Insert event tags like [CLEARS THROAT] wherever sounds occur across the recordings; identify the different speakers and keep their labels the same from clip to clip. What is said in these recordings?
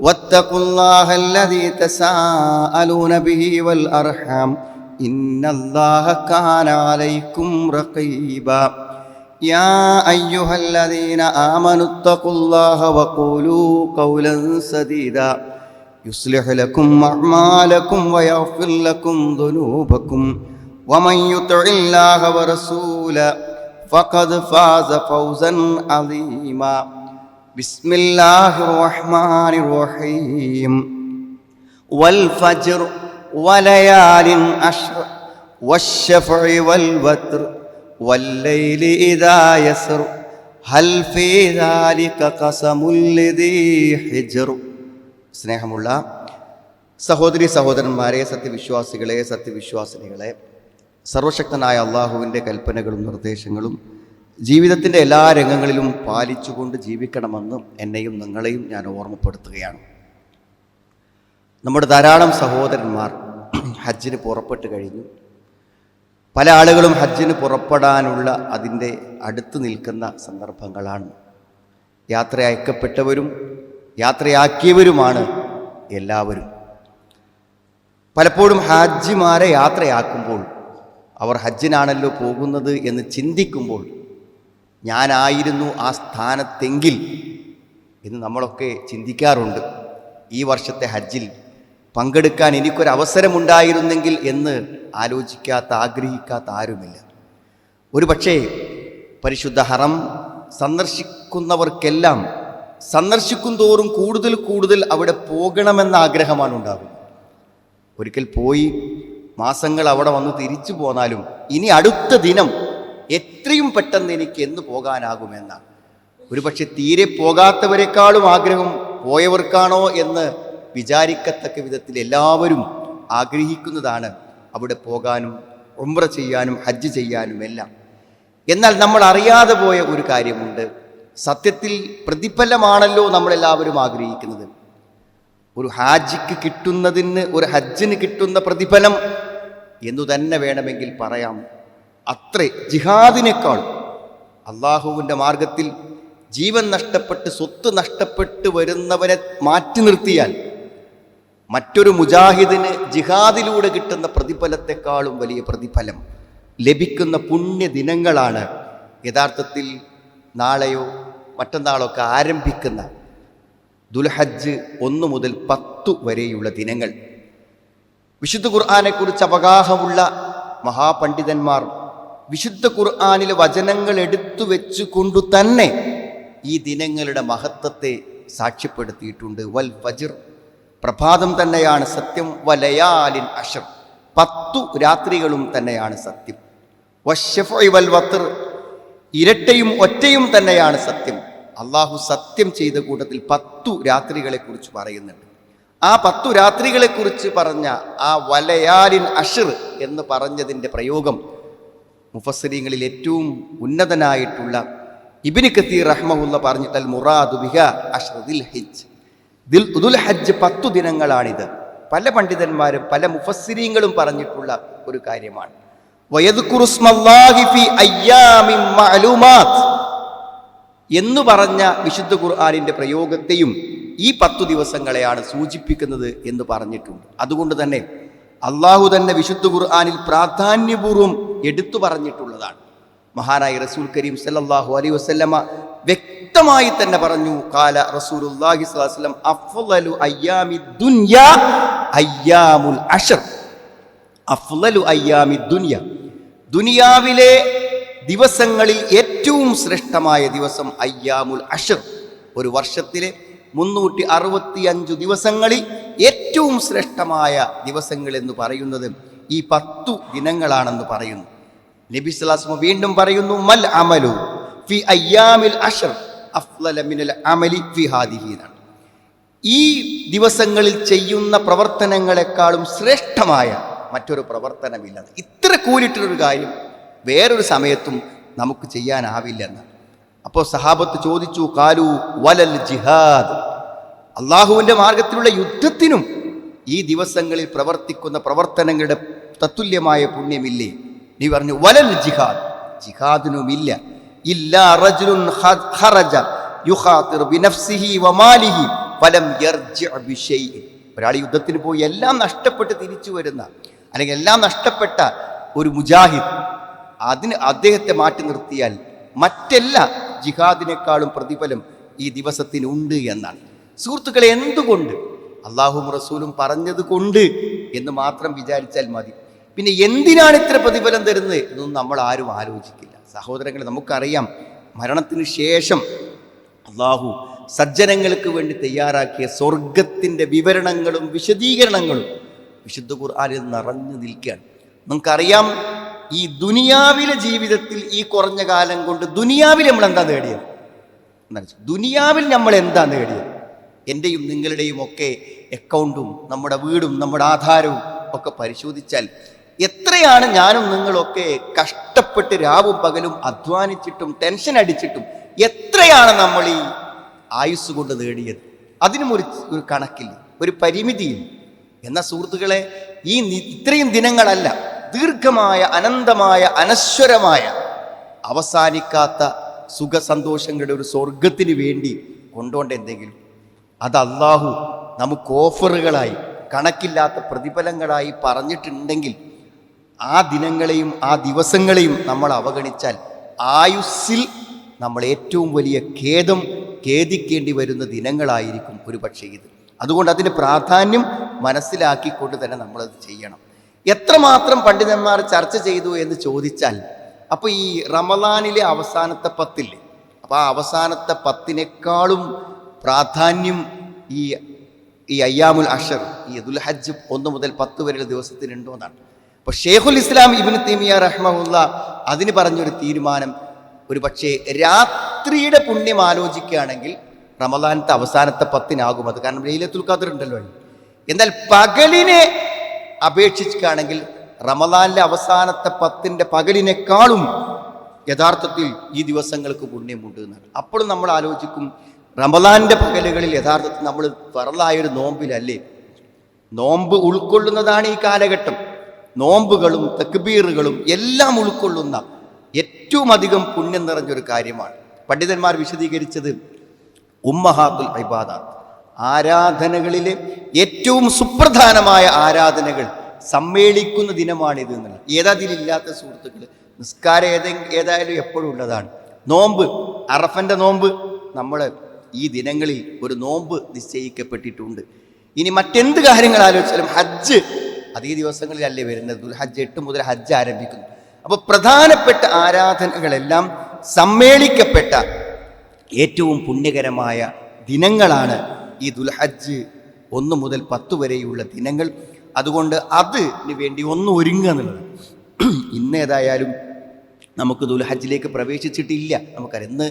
Speaker 1: واتقوا الله الذي تساءلون به والأرحام إن الله كان عليكم رقيبا. يا أيها الذين آمنوا اتقوا الله وقولوا قولا سديدا. يصلح لكم أعمالكم ويغفر لكم ذنوبكم. ومن يطع الله ورسوله فقد فاز فوزا عظيما. بسم الله الرحمن الرحيم والفجر وليال عشر والشفع والوتر والليل إذا يسر هل في ذلك قسم لذي حجر സ്നേഹമുള്ള സഹോദരി സഹോദരന്മാരെ സത്യവിശ്വാസികളെ സത്യവിശ്വാസിനികളെ സർവശക്തനായ അള്ളാഹുവിൻ്റെ കൽപ്പനകളും നിർദ്ദേശങ്ങളും ജീവിതത്തിന്റെ എല്ലാ രംഗങ്ങളിലും പാലിച്ചുകൊണ്ട് ജീവിക്കണമെന്നും എന്നെയും നിങ്ങളെയും ഞാൻ ഓർമ്മപ്പെടുത്തുകയാണ്. നമ്മുടെ ധാരാളം സഹോദരന്മാർ ഹജ്ജിന് പുറപ്പെട്ട് കഴിഞ്ഞു. പല ആളുകളും ഹജ്ജിന് പുറപ്പെടാനുള്ള അതിന്റെ അടുത്ത് നിൽക്കുന്ന സന്ദർഭങ്ങളാണ്. യാത്ര അയക്കപ്പെട്ടവരും യാത്രയാക്കിയവരുമാണ് എല്ലാവരും. പലപ്പോഴും ഹാജിമാരെ യാത്രയാക്കുമ്പോൾ അവർ ഹജ്ജിനാണല്ലോ പോകുന്നത് എന്ന് ചിന്തിക്കുമ്പോൾ ഞാനായിരുന്നു ആ സ്ഥാനത്തെങ്കിൽ എന്ന് നമ്മളൊക്കെ ചിന്തിക്കാറുണ്ട്. ഈ വർഷത്തെ ഹജ്ജിൽ പങ്കെടുക്കാൻ എനിക്കൊരവസരമുണ്ടായിരുന്നെങ്കിൽ എന്ന് ആലോചിക്കാത്ത ആഗ്രഹിക്കാത്ത ആരുമില്ല. ഒരു പക്ഷേ പരിശുദ്ധ ഹറം സന്ദർശിക്കുന്നവർക്കെല്ലാം സന്ദർശിക്കും തോറും കൂടുതൽ കൂടുതൽ അവിടെ പോകണമെന്ന ആഗ്രഹമാണ് ഉണ്ടാകുന്നത്. ഒരിക്കൽ പോയി മാസങ്ങൾ അവിടെ വന്ന് തിരിച്ചു പോന്നാലും ഇനി അടുത്ത ദിനം എത്രയും പെട്ടെന്ന് എനിക്ക് എന്ന് പോകാനാകുമെന്നാണ്. ഒരുപക്ഷെ തീരെ പോകാത്തവരെക്കാളും ആഗ്രഹം പോയവർക്കാണോ എന്ന് വിചാരിക്കത്തക്ക വിധത്തിൽ എല്ലാവരും ആഗ്രഹിക്കുന്നതാണ് അവിടെ പോകാനും ഉംറ ചെയ്യാനും ഹജ്ജ് ചെയ്യാനും എല്ലാം. എന്നാൽ നമ്മൾ അറിയാതെ പോയ ഒരു കാര്യമുണ്ട്. സത്യത്തിൽ പ്രതിഫലമാണല്ലോ നമ്മളെല്ലാവരും ആഗ്രഹിക്കുന്നത്. ഒരു ഹാജിക്ക് കിട്ടുന്നതിന് ഒരു ഹജ്ജിന് കിട്ടുന്ന പ്രതിഫലം എന്നു തന്നെ വേണമെങ്കിൽ പറയാം. അത്രേ ജിഹാദിനേക്കാൾ അള്ളാഹുവിന്റെ മാർഗത്തിൽ ജീവൻ നഷ്ടപ്പെട്ട് സ്വത്ത് നഷ്ടപ്പെട്ട് വരുന്നവനെ മാറ്റി നിർത്തിയാൽ മറ്റൊരു മുജാഹിദിന് ജിഹാദിലൂടെ കിട്ടുന്ന പ്രതിഫലത്തെക്കാളും വലിയ പ്രതിഫലം ലഭിക്കുന്ന പുണ്യ ദിനങ്ങളാണ് യഥാർത്ഥത്തിൽ നാളെയോ മറ്റന്നാളോ ഒക്കെ ആരംഭിക്കുന്ന ദുൽഹജ്ജ് ഒന്ന് മുതൽ പത്തു വരെയുള്ള ദിനങ്ങൾ. വിശുദ്ധ ഖുർആാനെക്കുറിച്ച് അവഗാഹമുള്ള മഹാപണ്ഡിതന്മാർ വിശുദ്ധ ഖുർആാനിലെ വചനങ്ങൾ എടുത്തു വെച്ചുകൊണ്ടു തന്നെ ഈ ദിനങ്ങളുടെ മഹത്വത്തെ സാക്ഷ്യപ്പെടുത്തിയിട്ടുണ്ട്. വൽ ഫജിർ പ്രഭാതം തന്നെയാണ് സത്യം. വലയാലിൻ അഷർ പത്തു രാത്രികളും തന്നെയാണ് സത്യം. വശഫഇ വൽ വത്തർ ഇരട്ടയും ഒറ്റയും തന്നെയാണ് സത്യം. അള്ളാഹു സത്യം ചെയ്ത കൂട്ടത്തിൽ പത്തു രാത്രികളെ കുറിച്ച് പറയുന്നുണ്ട്. ആ പത്തു രാത്രികളെ കുറിച്ച് പറഞ്ഞ ആ വലയാലിൻ അഷിർ എന്ന് പറഞ്ഞതിന്റെ പ്രയോഗം മുഫസ്സിരീങ്ങളിൽ ഏറ്റവും ഉന്നതനായിട്ടുള്ള ഇബിന് കത്തീർ റഹ്മുള്ള പറഞ്ഞിട്ട് അൽ മുറാദു ബിഹ അഷ്റദിൽ ഹജ്ജ്. ദിൽ ഉദുൽ ഹജ്ജ് പത്തു ദിനങ്ങളാണിത്. പല പണ്ഡിതന്മാരും പല മുഫസ്സിരീങ്ങളും പറഞ്ഞിട്ടുള്ള ഒരു കാര്യമാണ്. എന്ന് പറഞ്ഞ വിശുദ്ധ ഖുർആാനിന്റെ പ്രയോഗത്തെയും ഈ പത്തു ദിവസങ്ങളെയാണ് സൂചിപ്പിക്കുന്നത് എന്ന് പറഞ്ഞിട്ടുണ്ട്. അതുകൊണ്ട് തന്നെ അള്ളാഹു തന്നെ വിശുദ്ധ ഖുർആാനിൽ പ്രാധാന്യപൂർവം എടുത്തു പറഞ്ഞിട്ടുള്ളതാണ്. മഹാനായ റസൂൽ കരീം സല്ലാഹു അലൈ വസല്ലമ വ്യക്തമായി തന്നെ പറഞ്ഞു കാല അയ്യാമുൽ അഷർ. ദുനിയാവിലെ ദിവസങ്ങളിൽ ഏറ്റവും ശ്രേഷ്ഠമായ ദിവസം അയ്യാമുൽ അഷർ. ഒരു വർഷത്തിലെ മുന്നൂറ്റി അറുപത്തി അഞ്ചു ദിവസങ്ങളിൽ ഏറ്റവും ശ്രേഷ്ഠമായ ദിവസങ്ങൾ എന്ന് പറയുന്നത് ഈ പത്തു ദിനങ്ങളാണെന്ന് പറയുന്നു. നബി സ്വലാസ്മ വീണ്ടും പറയുന്നു മൽ അമലു ഫി അയ്യാമിൽ അഷർ അഫ്ളല മിനൽ അമലി ഫി എന്നാണ്. ഈ ദിവസങ്ങളിൽ ചെയ്യുന്ന പ്രവർത്തനങ്ങളെക്കാളും ശ്രേഷ്ഠമായ മറ്റൊരു പ്രവർത്തനമില്ല. ഇത്ര കൂലിട്ടൊരു കാര്യം വേറൊരു സമയത്തും നമുക്ക് ചെയ്യാനാവില്ലെന്ന് അപ്പോൾ സഹാബത്ത് ചോദിച്ചു കാലു വലൽ ജിഹാദ്. അള്ളാഹുവിന്റെ മാർഗത്തിലുള്ള യുദ്ധത്തിനും ഈ ദിവസങ്ങളിൽ പ്രവർത്തിക്കുന്ന പ്രവർത്തനങ്ങളുടെ തത്തുല്യമായ പുണ്യമില്ലേ? നീ പറഞ്ഞു വലൽ ജിഹാദ്. ജിഹാദിനുമില്ല. ഒരാൾ യുദ്ധത്തിന് പോയി എല്ലാം നഷ്ടപ്പെട്ട് തിരിച്ചു വരുന്ന അല്ലെങ്കിൽ എല്ലാം നഷ്ടപ്പെട്ട ഒരു മുജാഹിദ് അതിന് അദ്ദേഹത്തെ മാറ്റി നിർത്തിയാൽ മറ്റെല്ലാ ജിഹാദിനേക്കാളും പ്രതിഫലം ഈ ദിവസത്തിനുണ്ട് എന്നാണ്. സുഹൃത്തുക്കളെ എന്തുകൊണ്ട്? അള്ളാഹും റസൂലും പറഞ്ഞത് കൊണ്ട് എന്ന് മാത്രം വിചാരിച്ചാൽ മതി. പിന്നെ എന്തിനാണ് ഇത്ര പ്രതിഫലം തരുന്നത് എന്നൊന്നും നമ്മൾ ആരും ആലോചിക്കില്ല. സഹോദരങ്ങൾ നമുക്കറിയാം മരണത്തിന് ശേഷം അള്ളാഹു സജ്ജനങ്ങൾക്ക് വേണ്ടി തയ്യാറാക്കിയ സ്വർഗത്തിന്റെ വിവരണങ്ങളും വിശദീകരണങ്ങളും വിശുദ്ധ ഖുർആാനിൽ നിറഞ്ഞു നിൽക്കുകയാണ്. നമുക്കറിയാം ഈ ദുനിയാവിലെ ജീവിതത്തിൽ ഈ കുറഞ്ഞ കാലം കൊണ്ട് ദുനിയാവിൽ നമ്മൾ എന്താ നേടിയത്. ദുനിയാവിൽ നമ്മൾ എന്താ നേടിയത്? എന്റെയും നിങ്ങളുടെയും ഒക്കെ അക്കൗണ്ടും നമ്മുടെ വീടും നമ്മുടെ ആധാരവും ഒക്കെ പരിശോധിച്ചാൽ എത്രയാണ് ഞാനും നിങ്ങളൊക്കെ കഷ്ടപ്പെട്ട് രാവും പകലും അധ്വാനിച്ചിട്ടും ടെൻഷൻ അടിച്ചിട്ടും എത്രയാണ് നമ്മൾ ഈ ആയുസ് കൊണ്ട് നേടിയത്? അതിനും ഒരു ഒരു കണക്കില്ല ഒരു പരിമിതിയില്ല. എന്ന സുഹൃത്തുക്കളെ ഈ ഇത്രയും ദിനങ്ങളല്ല ദീർഘമായ അനന്തമായ അനശ്വരമായ അവസാനിക്കാത്ത സുഖസന്തോഷങ്ങളുടെ ഒരു സ്വർഗത്തിന് വേണ്ടി കൊണ്ടുപോണ്ട എന്തെങ്കിലും? അത് അള്ളാഹു നമുക്ക് ഓഫറുകളായി കണക്കില്ലാത്ത പ്രതിഫലങ്ങളായി പറഞ്ഞിട്ടുണ്ടെങ്കിൽ ആ ദിനങ്ങളെയും ആ ദിവസങ്ങളെയും നമ്മൾ അവഗണിച്ചാൽ ആയുസ്സിൽ നമ്മൾ ഏറ്റവും വലിയ ഖേദം ഖേദിക്കേണ്ടി വരുന്ന ദിനങ്ങളായിരിക്കും ഒരു പക്ഷേ ഇത്. അതുകൊണ്ട് അതിന്റെ പ്രാധാന്യം മനസ്സിലാക്കിക്കൊണ്ട് തന്നെ നമ്മളത് ചെയ്യണം. എത്രമാത്രം പണ്ഡിതന്മാർ ചർച്ച ചെയ്തു എന്ന് ചോദിച്ചാൽ അപ്പോൾ ഈ റമദാനിലെ അവസാനത്തെ പത്തില്ലേ അപ്പോൾ ആ അവസാനത്തെ പത്തിനേക്കാളും പ്രാധാന്യം ഈ ഈ അയ്യാമുൽ അഷർ ഈ ദുൽഹജ്ജ് ഒന്ന് മുതൽ പത്ത് വരെയുള്ള ദിവസത്തിനുണ്ടോ എന്നാണ്. അപ്പോൾ ഷേഖുൽ ഇസ്ലാം ഇബിന് തീമിയ റഹ്മുല്ല അതിന് പറഞ്ഞൊരു തീരുമാനം ഒരു പക്ഷേ രാത്രിയുടെ പുണ്യം ആലോചിക്കുകയാണെങ്കിൽ റമദാനത്തെ അവസാനത്തെ പത്തിനാകും അത്. കാരണം ലൈലത്തുൽ ഖദർ ഉണ്ടല്ലോ എന്നാൽ പകലിനെ അപേക്ഷിക്കുകയാണെങ്കിൽ റമദാനിലെ അവസാനത്തെ പത്തിന്റെ പകലിനേക്കാളും യഥാർത്ഥത്തിൽ ഈ ദിവസങ്ങൾക്ക് പുണ്യമുണ്ട് എന്നാണ്. അപ്പോഴും നമ്മൾ ആലോചിക്കും റമദാന്റെ പകലുകളിൽ യഥാർത്ഥത്തിൽ നമ്മൾ പറലായൊരു നോമ്പിലല്ലേ? നോമ്പ് ഉൾക്കൊള്ളുന്നതാണ് ഈ കാലഘട്ടം. നോമ്പുകളും തക്ബീറുകളും എല്ലാം ഉൾക്കൊള്ളുന്ന ഏറ്റവും അധികം പുണ്യം നിറഞ്ഞൊരു കാര്യമാണ്. പണ്ഡിതന്മാർ വിശദീകരിച്ചത് ഉമ്മഹാത്തുൽ ഇബാദാത്ത്. ആരാധനകളിലെ ഏറ്റവും സുപ്രധാനമായ ആരാധനകൾ സമ്മേളിക്കുന്ന ദിനമാണിത് എന്നുള്ളത്. ഏതാതിലില്ലാത്ത സുഹൃത്തുക്കൾ നിസ്കാരം ഏതെ ഏതായാലും എപ്പോഴും ഉള്ളതാണ്. നോമ്പ് അറഫന്റെ നോമ്പ് നമ്മൾ ഈ ദിനങ്ങളിൽ ഒരു നോമ്പ് നിശ്ചയിക്കപ്പെട്ടിട്ടുണ്ട്. ഇനി മറ്റെന്ത് കാര്യങ്ങൾ ആലോചിച്ചാലും ഹജ്ജ് അത് ദിവസങ്ങളിലല്ലേ വരുന്നത്? ദുൽഹജ്ജ് എട്ട് മുതൽ ഹജ്ജ് ആരംഭിക്കുന്നു. അപ്പോൾ പ്രധാനപ്പെട്ട ആരാധനകളെല്ലാം സമ്മേളിക്കപ്പെട്ട ഏറ്റവും പുണ്യകരമായ ദിനങ്ങളാണ് ഈ ദുൽഹജ്ജ് ഒന്ന് മുതൽ പത്ത് വരെയുള്ള ദിനങ്ങൾ. അതുകൊണ്ട് അതിന് വേണ്ടി ഒന്ന് ഒരുങ്ങുക എന്നുള്ളത്. ഇന്നേതായാലും നമുക്ക് ദുൽഹജ്ജിലേക്ക് പ്രവേശിച്ചിട്ടില്ല. നമുക്കറിയാം ഇന്ന്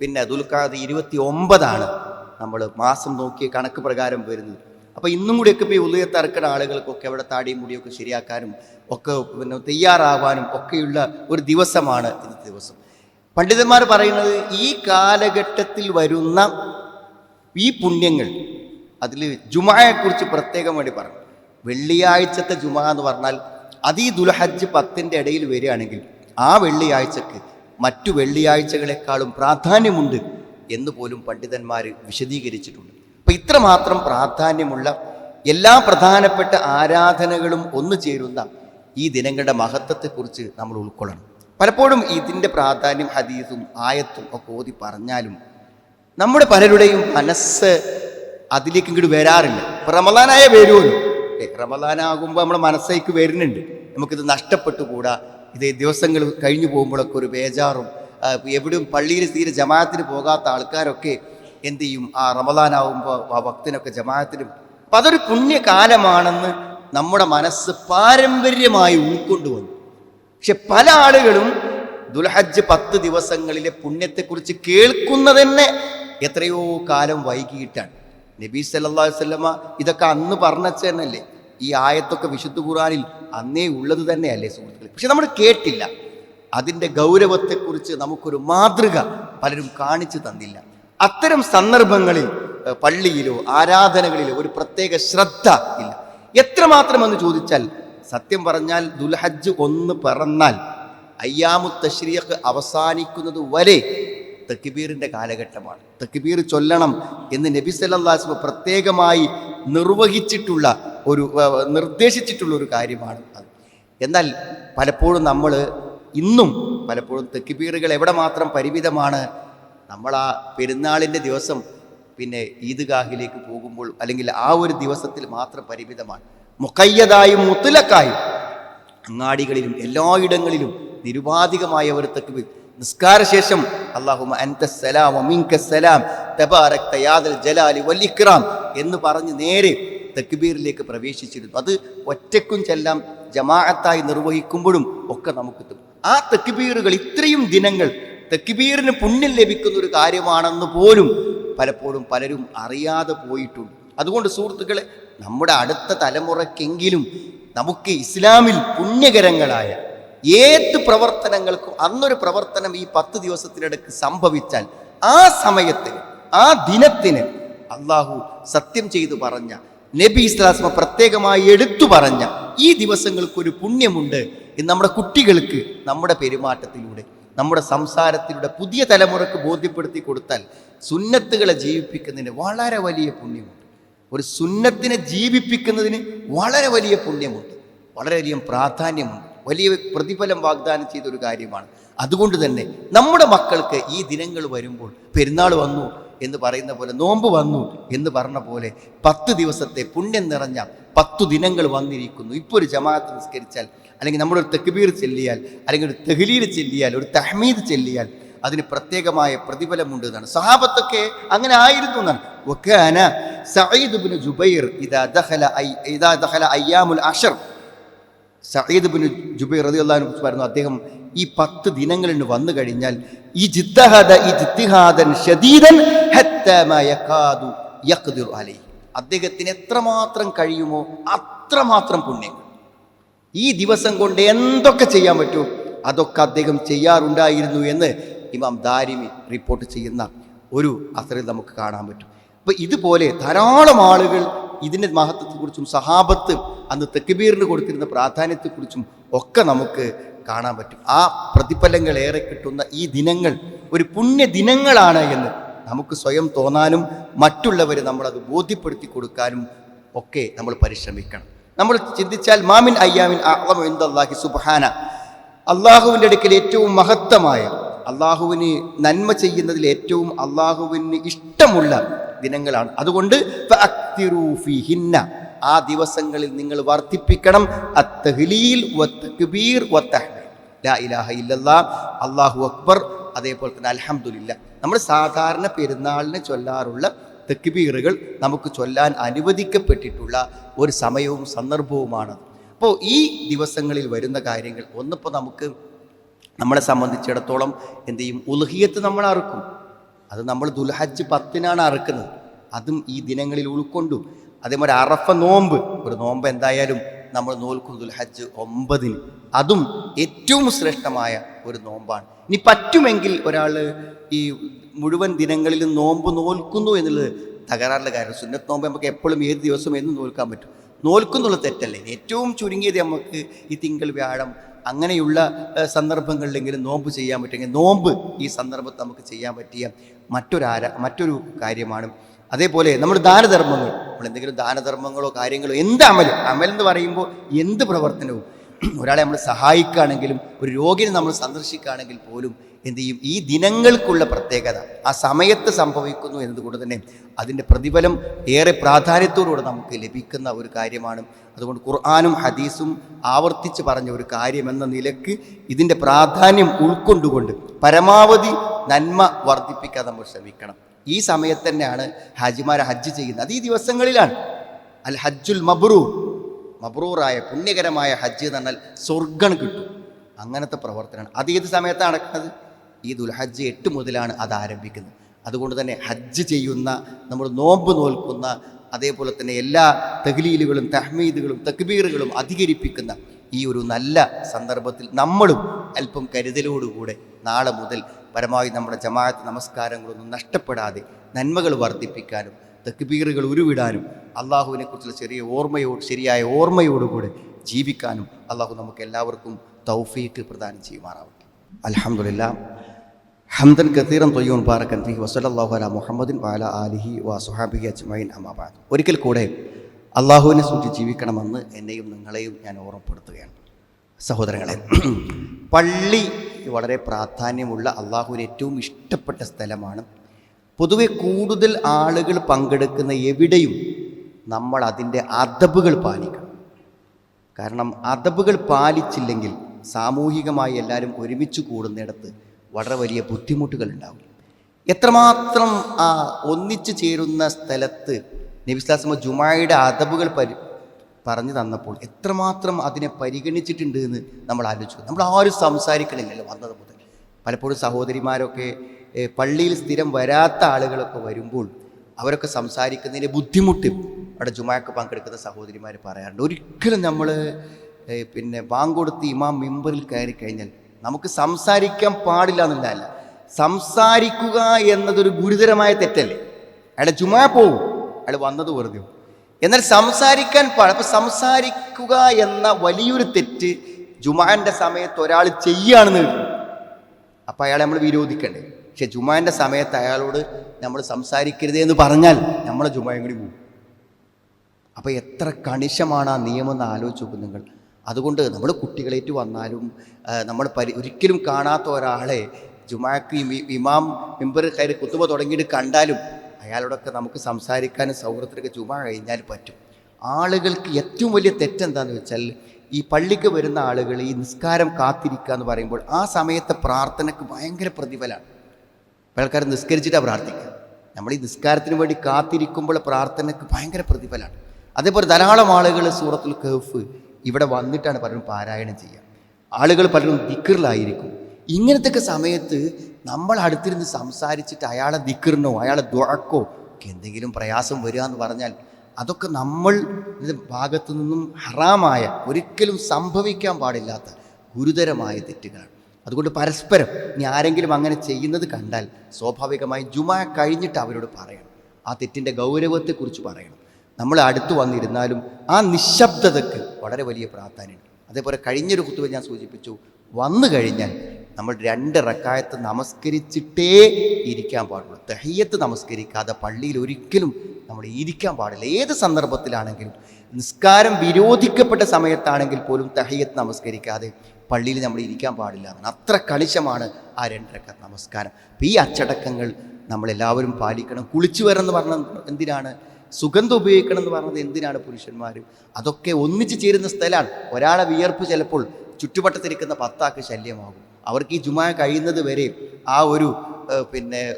Speaker 1: പിന്നെ ദുൽഖാദ് ഇരുപത്തി ഒമ്പതാണ്. നമ്മൾ മാസം നോക്കിയ കണക്ക് പ്രകാരം വരുന്നത്. അപ്പോൾ ഇന്നും കൂടിയൊക്കെ ഇപ്പോൾ ഈ ഉദയത്ത് ഇറക്കുന്ന ആളുകൾക്കൊക്കെ അവിടെ താടിയും മുടിയൊക്കെ ശരിയാക്കാനും ഒക്കെ പിന്നെ തയ്യാറാവാനും ഒക്കെയുള്ള ഒരു ദിവസമാണ് ഇന്നത്തെ ദിവസം. പണ്ഡിതന്മാർ പറയുന്നത് ഈ കാലഘട്ടത്തിൽ വരുന്ന ഈ പുണ്യങ്ങൾ അതിൽ ജുമായെക്കുറിച്ച് പ്രത്യേകം വേണ്ടി പറഞ്ഞു. വെള്ളിയാഴ്ചത്തെ ജുമാ എന്ന് പറഞ്ഞാൽ അത് ഈ ദുൽഹജ്ജ് പത്തിന്റെ ഇടയിൽ വരികയാണെങ്കിൽ ആ വെള്ളിയാഴ്ചക്ക് മറ്റു വെള്ളിയാഴ്ചകളെക്കാളും പ്രാധാന്യമുണ്ട് എന്ന് പോലും പണ്ഡിതന്മാർ വിശദീകരിച്ചിട്ടുണ്ട്. അപ്പം ഇത്രമാത്രം പ്രാധാന്യമുള്ള എല്ലാ പ്രധാനപ്പെട്ട ആരാധനകളും ഒന്നു ചേരുന്ന ഈ ദിനങ്ങളുടെ മഹത്വത്തെക്കുറിച്ച് നമ്മൾ ഉൾക്കൊള്ളണം. പലപ്പോഴും ഇതിന്റെ പ്രാധാന്യം ഹദീസും ആയത്തും ഒക്കെ ഓതി പറഞ്ഞാലും നമ്മുടെ പലരുടെയും മനസ്സ് അതിലേക്ക് ഇങ്ങോട്ട് വരാറില്ല. ഇപ്പം റമദാനായ വരുമല്ലോ. റമദാനാകുമ്പോൾ നമ്മുടെ മനസ്സേക്ക് വരുന്നുണ്ട്. നമുക്കിത് നഷ്ടപ്പെട്ടു കൂടാ ഇത് ദിവസങ്ങൾ കഴിഞ്ഞു പോകുമ്പോഴൊക്കെ ഒരു ബേജാറും എവിടെയും പള്ളിയിൽ തീരെ ജമാഅത്തിന് പോകാത്ത ആൾക്കാരൊക്കെ എന്ത് ചെയ്യും? ആ റമദാനാവുമ്പോൾ ആ ഭക്തനൊക്കെ ജമാഅത്തിനും അപ്പം അതൊരു പുണ്യകാലമാണെന്ന് നമ്മുടെ മനസ്സ് പാരമ്പര്യമായി ഉൾക്കൊണ്ടുവന്നു. പക്ഷെ പല ആളുകളും ദുൽഹജ്ജ് പത്ത് ദിവസങ്ങളിലെ പുണ്യത്തെക്കുറിച്ച് കേൾക്കുന്നത് തന്നെ എത്രയോ കാലം വൈകിയിട്ടാണ്. നബീ സല്ലാ അലൈഹി വസല്ലമ ഇതൊക്കെ അന്ന് പറഞ്ഞല്ലേ ഈ ആയത്തൊക്കെ വിശുദ്ധ ഖുറാനിൽ അന്നേ ഉള്ളത് തന്നെയല്ലേ സുഹൃത്തുക്കളെ? പക്ഷെ നമ്മൾ കേട്ടില്ല. അതിന്റെ ഗൗരവത്തെക്കുറിച്ച് നമുക്കൊരു മാതൃക പലരും കാണിച്ചു തന്നില്ല. അത്തരം സന്ദർഭങ്ങളിൽ പള്ളിയിലോ ആരാധനകളിലോ ഒരു പ്രത്യേക ശ്രദ്ധ ഇല്ല. എത്രമാത്രം എന്ന് ചോദിച്ചാൽ സത്യം പറഞ്ഞാൽ ദുൽഹജ്ജ് ഒന്ന് പിറന്നാൽ അയ്യാമു തശ്രീഖ് അവസാനിക്കുന്നത് വരെ തക്ബീറിന്റെ കാലഘട്ടമാണ്. തക്ബീർ ചൊല്ലണം എന്ന് നബി അലൈഹി പ്രത്യേകമായി നിർവഹിച്ചിട്ടുള്ള ഒരു നിർദ്ദേശിച്ചിട്ടുള്ള ഒരു കാര്യമാണ് അത്. എന്നാൽ പലപ്പോഴും നമ്മൾ ഇന്നും പലപ്പോഴും തെക്കിബീറുകൾ എവിടെ മാത്രം പരിമിതമാണ് നമ്മൾ ആ പെരുന്നാളിന്റെ ദിവസം പിന്നെ ഈദ്ഗാഹിലേക്ക് പോകുമ്പോൾ അല്ലെങ്കിൽ ആ ഒരു ദിവസത്തിൽ മാത്രം പരിമിതമാണ്. മുക്കയ്യതായും മുത്തുലക്കായും അങ്ങാടികളിലും എല്ലായിടങ്ങളിലും നിരുപാധികമായ ഒരു തെക്കുവിൽ നിസ്കാരശേഷം തയാദൽ ജലാലി എന്ന് പറഞ്ഞ് നേരെ തെക്കുബീറിലേക്ക് പ്രവേശിച്ചിരുന്നു. അത് ഒറ്റക്കും ചെല്ലാം ജമാഅത്തായി നിർവഹിക്കുമ്പോഴും ഒക്കെ നമുക്ക് ആ തെക്കുബീറുകൾ ഇത്രയും ദിനങ്ങൾ തെക്കുബീറിന് പുണ്യം ലഭിക്കുന്ന ഒരു കാര്യമാണെന്ന് പോലും പലപ്പോഴും പലരും അറിയാതെ പോയിട്ടുണ്ട്. അതുകൊണ്ട് സുഹൃത്തുക്കളെ നമ്മുടെ അടുത്ത തലമുറയ്ക്കെങ്കിലും നമുക്ക് ഇസ്ലാമിൽ പുണ്യകരങ്ങളായ ഏത് പ്രവർത്തനങ്ങൾക്കും അന്നൊരു പ്രവർത്തനം ഈ പത്ത് ദിവസത്തിനിടയ്ക്ക് സംഭവിച്ചാൽ ആ സമയത്തിന് ആ ദിനത്തിന് അള്ളാഹു സത്യം ചെയ്തു പറഞ്ഞ നബി ഇസ്ലാസ്മ പ്രത്യേകമായി എടുത്തു പറഞ്ഞ ഈ ദിവസങ്ങൾക്കൊരു പുണ്യമുണ്ട് നമ്മുടെ കുട്ടികൾക്ക് നമ്മുടെ പെരുമാറ്റത്തിലൂടെ നമ്മുടെ സംസാരത്തിലൂടെ പുതിയ തലമുറയ്ക്ക് ബോധ്യപ്പെടുത്തി കൊടുത്താൽ സുന്നത്തുകളെ ജീവിപ്പിക്കുന്നതിന് വളരെ വലിയ പുണ്യമുണ്ട്. ഒരു സുന്നത്തിനെ ജീവിപ്പിക്കുന്നതിന് വളരെ വലിയ പുണ്യമുണ്ട്. വളരെയധികം പ്രാധാന്യമുണ്ട്. വലിയ പ്രതിഫലം വാഗ്ദാനം ചെയ്ത ഒരു കാര്യമാണ്. അതുകൊണ്ട് തന്നെ നമ്മുടെ മക്കൾക്ക് ഈ ദിനങ്ങൾ വരുമ്പോൾ പെരുന്നാൾ വന്നു എന്ന് പറയുന്ന പോലെ നോമ്പ് വന്നു എന്ന് പറഞ്ഞ പോലെ പത്ത് ദിവസത്തെ പുണ്യം നിറഞ്ഞ പത്തു ദിനങ്ങൾ വന്നിരിക്കുന്നു. ഇപ്പോൾ ഒരു ജമാഅത്ത് നിസ്കരിച്ചാൽ അല്ലെങ്കിൽ നമ്മളൊരു തെക്കുബീർ ചെല്ലിയാൽ അല്ലെങ്കിൽ ഒരു തെഹ്ലീൽ ചെല്ലിയാൽ ഒരു തഹ്മീദ് ചെല്ലിയാൽ അതിന് പ്രത്യേകമായ പ്രതിഫലമുണ്ട് എന്നാണ്. സഹാബത്തൊക്കെ അങ്ങനെ ആയിരുന്നു എന്നാണ്. സഈദ് ഇബ്നു ജുബൈർ ഇദാ ദഖല ഐ ഇദാ ദഖല അയ്യാമുൽ അഷർ. സഈദ് ബിൻ ജുബൈർ പറഞ്ഞു അദ്ദേഹം ഈ പത്ത് ദിനങ്ങളിൽ വന്നു കഴിഞ്ഞാൽ ഈ ഇജ്തിഹാദൻ ഈ ജിദ്ദിഹാദൻ അലൈഹി. അദ്ദേഹത്തിന് എത്രമാത്രം കഴിയുമോ അത്രമാത്രം പുണ്യങ്ങൾ. ഈ ദിവസം കൊണ്ട് എന്തൊക്കെ ചെയ്യാൻ പറ്റൂ? അതൊക്കെ അദ്ദേഹം ചെയ്യാറുണ്ടായിരുന്നു എന്ന് ഇമാം ദാരിമി റിപ്പോർട്ട് ചെയ്യുന്ന ഒരു അസറിൽ നമുക്ക് കാണാൻ പറ്റും. അപ്പൊ ഇതുപോലെ ധാരാളം ആളുകൾ ഇതിന്റെ മഹത്വത്തെക്കുറിച്ചും സഹാബത്ത് അന്ന് തെക്കുബീറിന് കൊടുത്തിരുന്ന പ്രാധാന്യത്തെക്കുറിച്ചും ഒക്കെ നമുക്ക് കാണാൻ പറ്റും. ആ പ്രതിഫലങ്ങൾ ഏറെ കിട്ടുന്ന ഈ ദിനങ്ങൾ ഒരു പുണ്യ ദിനങ്ങളാണ് എന്ന് നമുക്ക് സ്വയം തോന്നാനും മറ്റുള്ളവരെ നമ്മളത് ബോധ്യപ്പെടുത്തി കൊടുക്കാനും ഒക്കെ നമ്മൾ പരിശ്രമിക്കണം. നമ്മൾ ചിന്തിച്ചാൽ മാമിൻ അയ്യാമിൻ അള്ളാഹി സുബാന അള്ളാഹുവിന്റെ അടുക്കൽ ഏറ്റവും മഹത്തമായ അള്ളാഹുവിന് നന്മ ചെയ്യുന്നതിൽ ഏറ്റവും അള്ളാഹുവിന് ഇഷ്ടമുള്ള ദിനങ്ങളാണ്. അതുകൊണ്ട് ആ ദിവസങ്ങളിൽ നിങ്ങൾ വർദ്ധിപ്പിക്കണം. അല്ലാഹു അക്ബർ. അതേപോലെ തന്നെ അലഹമുല്ല നമ്മൾ സാധാരണ പെരുന്നാളിന് ചൊല്ലാറുള്ള തെക്കുബീറുകൾ നമുക്ക് ചൊല്ലാൻ അനുവദിക്കപ്പെട്ടിട്ടുള്ള ഒരു സമയവും സന്ദർഭവുമാണ്. അപ്പോൾ ഈ ദിവസങ്ങളിൽ വരുന്ന കാര്യങ്ങൾ ഒന്നിപ്പോൾ നമുക്ക് നമ്മളെ സംബന്ധിച്ചിടത്തോളം എന്ത് ചെയ്യും? ഉൽഹിയത്ത് നമ്മൾ അറുക്കും. അത് നമ്മൾ ദുൽഹജ്ജ് പത്തിനാണ് അറുക്കുന്നത്. അതും ഈ ദിനങ്ങളിൽ ഉൾക്കൊണ്ടും. അതേപോലെ അറഫ നോമ്പ്. ഒരു നോമ്പ് എന്തായാലും നമ്മൾ നോൽക്കും ദുൽഹജ്ജ് ഒമ്പതിന്. അതും ഏറ്റവും ശ്രേഷ്ഠമായ ഒരു നോമ്പാണ്. ഇനി പറ്റുമെങ്കിൽ ഒരാൾ ഈ മുഴുവൻ ദിനങ്ങളിലും നോമ്പ് നോൽക്കുന്നു എന്നുള്ളത് തകരാറിലെ കാര്യം. സുന്നത്ത് നോമ്പ് നമുക്ക് എപ്പോഴും ഏത് ദിവസവും എന്ന് നോൽക്കാൻ പറ്റും. നോൽക്കുന്നുള്ള തെറ്റല്ലേ? ഏറ്റവും ചുരുങ്ങിയത് നമുക്ക് ഈ തിങ്കൾ വ്യാഴം അങ്ങനെയുള്ള സന്ദർഭങ്ങളിലെങ്കിലും നോമ്പ് ചെയ്യാൻ പറ്റുമെങ്കിൽ നോമ്പ് ഈ സന്ദർഭത്ത് നമുക്ക് ചെയ്യാൻ പറ്റിയ മറ്റൊരാര മറ്റൊരു കാര്യമാണ്. അതേപോലെ നമ്മൾ ദാനധർമ്മങ്ങൾ നമ്മൾ എന്തെങ്കിലും ദാനധർമ്മങ്ങളോ കാര്യങ്ങളോ എന്ത് അമൽ അമൽ എന്ന് പറയുമ്പോൾ എന്ത് പ്രവർത്തനവും [CLEARS THROAT] ഒരാളെ നമ്മൾ സഹായിക്കുകയാണെങ്കിലും ഒരു രോഗിനെ നമ്മൾ സന്ദർശിക്കുകയാണെങ്കിൽ പോലും എന്ത് ചെയ്യും? ഈ ദിനങ്ങൾക്കുള്ള പ്രത്യേകത ആ സമയത്ത് സംഭവിക്കുന്നു എന്നതുകൊണ്ട് തന്നെ അതിന്റെ പ്രതിഫലം ഏറെ പ്രാധാന്യത്തോടുകൂടെ നമുക്ക് ലഭിക്കുന്ന ഒരു കാര്യമാണ്. അതുകൊണ്ട് ഖുർആാനും ഹദീസും ആവർത്തിച്ച് പറഞ്ഞ ഒരു കാര്യമെന്ന നിലയ്ക്ക് ഇതിന്റെ പ്രാധാന്യം ഉൾക്കൊണ്ടുകൊണ്ട് പരമാവധി നന്മ വർദ്ധിപ്പിക്കാൻ നമ്മൾ ശ്രമിക്കണം. ഈ സമയത്ത് തന്നെയാണ് ഹാജിമാരെ ഹജ്ജ് ചെയ്യുന്നത്. അത് ഈ ദിവസങ്ങളിലാണ്. അൽ ഹജ്ജുൽ മബ്രൂർ മബ്രൂറായ പുണ്യകരമായ ഹജ്ജ് തന്നാൽ സ്വർഗം കിട്ടും. അങ്ങനത്തെ പ്രവർത്തനമാണ്. അത് ഏത് സമയത്താണ് നടക്കുന്നത്? ഈ ദുൽഹജ്ജ് എട്ട് മുതലാണ് അത് ആരംഭിക്കുന്നത്. അതുകൊണ്ട് തന്നെ ഹജ്ജ് ചെയ്യുന്ന നമ്മൾ നോമ്പ് നോൽക്കുന്ന അതേപോലെ തന്നെ എല്ലാ തഹ്ലീലുകളും തഹ്മീദുകളും തക്ബീറുകളും അധികരിപ്പിക്കുന്ന ഈ ഒരു നല്ല സന്ദർഭത്തിൽ നമ്മളും അല്പം കരുതലോടുകൂടെ നാളെ മുതൽ പരമാവധി നമ്മുടെ ജമാഅത്ത് നമസ്കാരങ്ങളൊന്നും നഷ്ടപ്പെടാതെ നന്മകൾ വർദ്ധിപ്പിക്കാനും തക്ബീറുകൾ ഉരുവിടാനും അള്ളാഹുവിനെക്കുറിച്ചുള്ള ചെറിയ ഓർമ്മയോട് ശരിയായ ഓർമ്മയോടുകൂടെ ജീവിക്കാനും അള്ളാഹു നമുക്ക് എല്ലാവർക്കും തൗഫീക്ക് പ്രദാനം ചെയ്യുമാറാവട്ടെ. അലഹമുല്ല ഹംദൻ കത്തീറൻ തൊയ്യൂൺ പാറക്കൻ ഫി വസലല്ലാഹു അല മുഹമ്മദിൻ വാല ആലിഹി വാ സുഹാബി അജ്മൈൻ അമാബാദ് ഒരിക്കൽ കൂടെ അള്ളാഹുവിനെ സൂചി ജീവിക്കണമെന്ന് എന്നെയും നിങ്ങളെയും ഞാൻ ഓർമ്മപ്പെടുത്തുകയാണ്. സഹോദരങ്ങളെ പള്ളി വളരെ പ്രാധാന്യമുള്ള അള്ളാഹുവിന് ഏറ്റവും ഇഷ്ടപ്പെട്ട സ്ഥലമാണ് പൊതുവെ കൂടുതൽ ആളുകൾ പങ്കെടുക്കുന്ന എവിടെയും നമ്മൾ അതിന്റെ അതബുകൾ പാലിക്കണം. കാരണം അതബുകൾ പാലിച്ചില്ലെങ്കിൽ സാമൂഹികമായി എല്ലാവരും ഒരുമിച്ച് കൂടുന്നിടത്ത് വളരെ വലിയ ബുദ്ധിമുട്ടുകൾ ഉണ്ടാകും. എത്രമാത്രം ആ ഒന്നിച്ചു ചേരുന്ന സ്ഥലത്ത് നബിസ്ലാസമ ജുമായുടെ അതബുകൾ പരി പറഞ്ഞു തന്നപ്പോൾ എത്രമാത്രം അതിനെ പരിഗണിച്ചിട്ടുണ്ട് എന്ന് നമ്മൾ ആലോചിച്ചു നമ്മൾ ആരും സംസാരിക്കണില്ലല്ലോ വന്നത് മുതൽ. പലപ്പോഴും സഹോദരിമാരൊക്കെ പള്ളിയിൽ സ്ഥിരം വരാത്ത ആളുകളൊക്കെ വരുമ്പോൾ അവരൊക്കെ സംസാരിക്കുന്നതിന്റെ ബുദ്ധിമുട്ട് അവിടെ ജുമാക്ക് പങ്കെടുക്കുന്ന സഹോദരിമാർ പറയാറുണ്ട്. ഒരിക്കലും നമ്മൾ പിന്നെ പാങ്കൊടുത്ത് ഇമാം മെമ്പറിൽ കയറി കഴിഞ്ഞാൽ നമുക്ക് സംസാരിക്കാൻ പാടില്ല എന്നുള്ളതല്ല. സംസാരിക്കുക എന്നതൊരു ഗുരുതരമായ തെറ്റല്ലേ? അയാളെ ജുമാ പോവും അയാൾ വന്നത് വെറുതെ എന്നാൽ സംസാരിക്കാൻ പാടില്ല. അപ്പം സംസാരിക്കുക എന്ന വലിയൊരു തെറ്റ് ജുമാന്റെ സമയത്ത് ഒരാൾ ചെയ്യുകയാണെന്ന്. അപ്പം അയാളെ നമ്മൾ വിരോധിക്കണ്ടേ? പക്ഷെ ജുമാന്റെ സമയത്ത് അയാളോട് നമ്മൾ സംസാരിക്കരുതേ എന്ന് പറഞ്ഞാൽ നമ്മളെ ജുമായും കൂടി പോകും അപ്പോൾ എത്ര കണിശമാണ് ആ നിയമം എന്ന് ആലോചിച്ച് നോക്കും നിങ്ങൾ. അതുകൊണ്ട് നമ്മൾ കുട്ടികളേറ്റ് വന്നാലും നമ്മൾ പരി ഒരിക്കലും കാണാത്ത ഒരാളെ ജുമാക്ക് ഇമാം മെമ്പർ കയറി കുത്തുമ തുടങ്ങിയിട്ട് കണ്ടാലും അയാളോടൊക്കെ നമുക്ക് സംസാരിക്കാനും സൗഹൃദത്തിലൊക്കെ ജുമാ കഴിഞ്ഞാൽ പറ്റും. ആളുകൾക്ക് ഏറ്റവും വലിയ തെറ്റെന്താന്ന് വെച്ചാൽ ഈ പള്ളിക്ക് വരുന്ന ആളുകൾ ഈ നിസ്കാരം കാത്തിരിക്കുക എന്ന് പറയുമ്പോൾ ആ സമയത്തെ പ്രാർത്ഥനയ്ക്ക് ഭയങ്കര പ്രതിഫലമാണ്. ആൾക്കാർ നിസ്കരിച്ചിട്ടാണ് പ്രാർത്ഥിക്കുക. നമ്മൾ ഈ നിസ്കാരത്തിന് വേണ്ടി കാത്തിരിക്കുമ്പോൾ പ്രാർത്ഥനയ്ക്ക് ഭയങ്കര പ്രതിഫലമാണ്. അതേപോലെ ധാരാളം ആളുകൾ സൂറത്തുൽ കഹഫ് ഇവിടെ വന്നിട്ടാണ് പലരും പാരായണം ചെയ്യുക. ആളുകൾ പലരും ദിക്കറിലായിരിക്കും ഇങ്ങനത്തെ സമയത്ത് നമ്മൾ അടുത്തിരുന്ന് സംസാരിച്ചിട്ട് അയാളെ ദിക്കറിനോ അയാളെ ദുഴക്കോ ഒക്കെ എന്തെങ്കിലും പ്രയാസം വരിക എന്ന് പറഞ്ഞാൽ അതൊക്കെ നമ്മൾ ഭാഗത്തു നിന്നും ഹറാമായ ഒരിക്കലും സംഭവിക്കാൻ പാടില്ലാത്ത ഗുരുതരമായ തെറ്റുകളാണ്. അതുകൊണ്ട് പരസ്പരം ഇനി ആരെങ്കിലും അങ്ങനെ ചെയ്യുന്നത് കണ്ടാൽ സ്വാഭാവികമായി ജുമ കഴിഞ്ഞിട്ട് അവരോട് പറയണം. ആ തെറ്റിന്റെ ഗൗരവത്തെക്കുറിച്ച് പറയണം. നമ്മൾ അടുത്ത് വന്നിരുന്നാലും ആ നിശബ്ദതയ്ക്ക് വളരെ വലിയ പ്രാധാന്യമുണ്ട് അതേപോലെ കഴിഞ്ഞൊരു കുത്തുവ ഞാൻ സൂചിപ്പിച്ചു. വന്നു കഴിഞ്ഞാൽ നമ്മൾ രണ്ട് റക്കായത്ത് നമസ്കരിച്ചിട്ടേ ഇരിക്കാൻ പാടുള്ളൂ. തെഹയ്യത്ത് നമസ്കരിക്കാതെ പള്ളിയിൽ ഒരിക്കലും നമ്മൾ ഇരിക്കാൻ പാടില്ല. ഏത് സന്ദർഭത്തിലാണെങ്കിലും നിസ്കാരം വിരോധിക്കപ്പെട്ട സമയത്താണെങ്കിൽ പോലും തെഹയ്യത്ത് നമസ്കരിക്കാതെ പള്ളിയിൽ നമ്മൾ ഇരിക്കാൻ പാടില്ല എന്നാണ്. അത്ര കണിശമാണ് ആ രണ്ടരക്ക നമസ്കാരം. അപ്പം ഈ അച്ചടക്കങ്ങൾ നമ്മളെല്ലാവരും പാലിക്കണം. കുളിച്ചു വരണമെന്ന് പറഞ്ഞ എന്തിനാണ്? സുഗന്ധം ഉപയോഗിക്കണം എന്ന് പറഞ്ഞത് എന്തിനാണ് പുരുഷന്മാർ അതൊക്കെ ഒന്നിച്ചു ചേരുന്ന സ്ഥലമാണ്. ഒരാളെ വിയർപ്പ് ചിലപ്പോൾ ചുറ്റുവട്ടത്തിരിക്കുന്ന പത്താക്ക് ശല്യമാകും. അവർക്ക് ഈ ജുമാ കഴിയുന്നത് വരെ ആ ഒരു പിന്നെ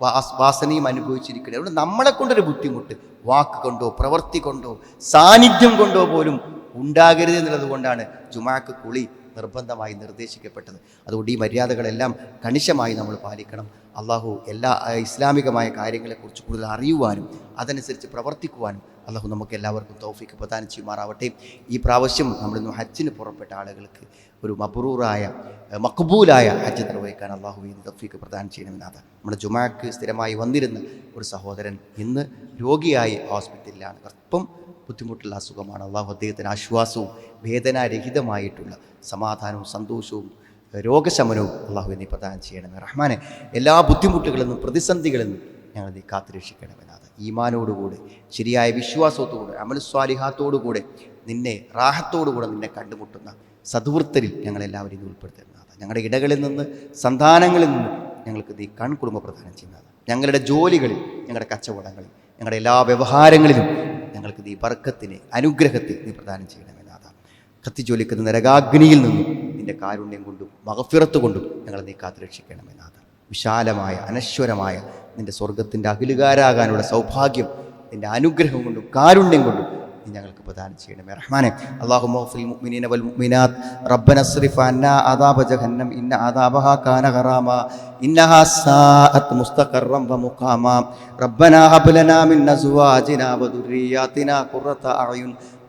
Speaker 1: വാസ്- വാസനയും അനുഭവിച്ചിരിക്കുന്നത് അതുകൊണ്ട് നമ്മളെ കൊണ്ടൊരു ബുദ്ധിമുട്ട്. വാക്ക് കൊണ്ടോ പ്രവൃത്തി കൊണ്ടോ സാന്നിധ്യം കൊണ്ടോ പോലും ഉണ്ടാകരുത് എന്നുള്ളത് കൊണ്ടാണ് ജുമാക്ക് കുളി നിർബന്ധമായി നിർദ്ദേശിക്കപ്പെട്ടത്. അതുകൊണ്ട് ഈ മര്യാദകളെല്ലാം കണിശമായി നമ്മൾ പാലിക്കണം. അള്ളാഹു എല്ലാ ഇസ്ലാമികമായ കാര്യങ്ങളെക്കുറിച്ച് കൂടുതൽ അറിയുവാനും അതനുസരിച്ച് പ്രവർത്തിക്കുവാനും അള്ളാഹു നമുക്ക് എല്ലാവർക്കും തൗഫീക്ക് പ്രദാനം ചെയ്യുമാറാവട്ടെ. ഈ പ്രാവശ്യം നമ്മളിന്ന് ഹജ്ജിന് പുറപ്പെട്ട ആളുകൾക്ക് ഒരു മബ്രൂറായ മക്ബൂലായ ഹജ്ജ് നിർവഹിക്കാൻ അള്ളാഹു ഇന്ന് തൗഫീക്ക് പ്രദാനം ചെയ്യണമെന്നാണ് നമ്മുടെ ജുമാക്ക് സ്ഥിരമായി വന്നിരുന്ന ഒരു സഹോദരൻ ഇന്ന് രോഗിയായി ഹോസ്പിറ്റലിലാണ്. അല്പം ബുദ്ധിമുട്ടുള്ള അസുഖമാണ്. അള്ളാഹു അദ്ദേഹത്തിന് ആശ്വാസവും വേദനാരഹിതമായിട്ടുള്ള സമാധാനവും സന്തോഷവും രോഗശമനവും അള്ളാഹു എന്നീ പ്രദാനം ചെയ്യണമേ. റഹ്മാനെ എല്ലാ ബുദ്ധിമുട്ടുകളിൽ നിന്നും പ്രതിസന്ധികളിൽ നിന്നും ഞങ്ങൾ നീ കാത്തുരക്ഷിക്കണമെന്നാണ് ഈമാനോടുകൂടെ ശരിയായ വിശ്വാസത്തോടുകൂടെ അമലുസ്വാലിഹാത്തോടുകൂടെ നിന്നെ റാഹത്തോടുകൂടെ നിന്നെ കണ്ടുമുട്ടുന്ന സദ്വൃത്തരിൽ ഞങ്ങളെല്ലാവരും ഇത് ഉൾപ്പെടുത്തുന്നതാണ് ഞങ്ങളുടെ ഇടകളിൽ നിന്ന് സന്താനങ്ങളിൽ നിന്ന് ഞങ്ങൾക്ക് നീ കൺകുടുംബ പ്രദാനം ചെയ്യുന്നതാണ് ഞങ്ങളുടെ ജോലികളിൽ ഞങ്ങളുടെ കച്ചവടങ്ങളിൽ ഞങ്ങളുടെ എല്ലാ വ്യവഹാരങ്ങളിലും ഞങ്ങൾക്ക് നീ വർക്കത്തിന് അനുഗ്രഹത്തെ നീ പ്രദാനം ചെയ്യണമേ നാഥ. കത്തിജ്വലിക്കുന്ന നരകാഗ്നിയിൽ നിന്നും നിന്റെ കാരുണ്യം കൊണ്ടും മകഫിറത്ത് കൊണ്ടും ഞങ്ങളെ നീ കാത്തുരക്ഷിക്കണമെന്നാഥ വിശാലമായ അനശ്വരമായ നിന്റെ സ്വർഗത്തിന്റെ അഖിലുകാരാകാനുള്ള സൗഭാഗ്യം നിന്റെ അനുഗ്രഹം കൊണ്ടും കാരുണ്യം കൊണ്ടും നീ ഞങ്ങൾക്ക് പ്രദാനം ചെയ്യണമേ റഹ്മാനെ അല്ലാഹു മഗ്ഫിൽ മുഅ്മിനീന വൽ മുഅ്മിനാത്ത് റബ്ബന അസ്രിഫ് അന്നാ അദാബ ജഹന്നം ഇന്ന അദാബഹാ കാന ഗറാമ ഇന്നഹാ സാഅത്ത് മുസ്തഖറൻ വ മുഖാമ റബ്ബന ഹബ് ലനാ മിൻ അസ്വാജിനാ വ ദുർരിയാതിനാ ഖുറത അഅയുൻ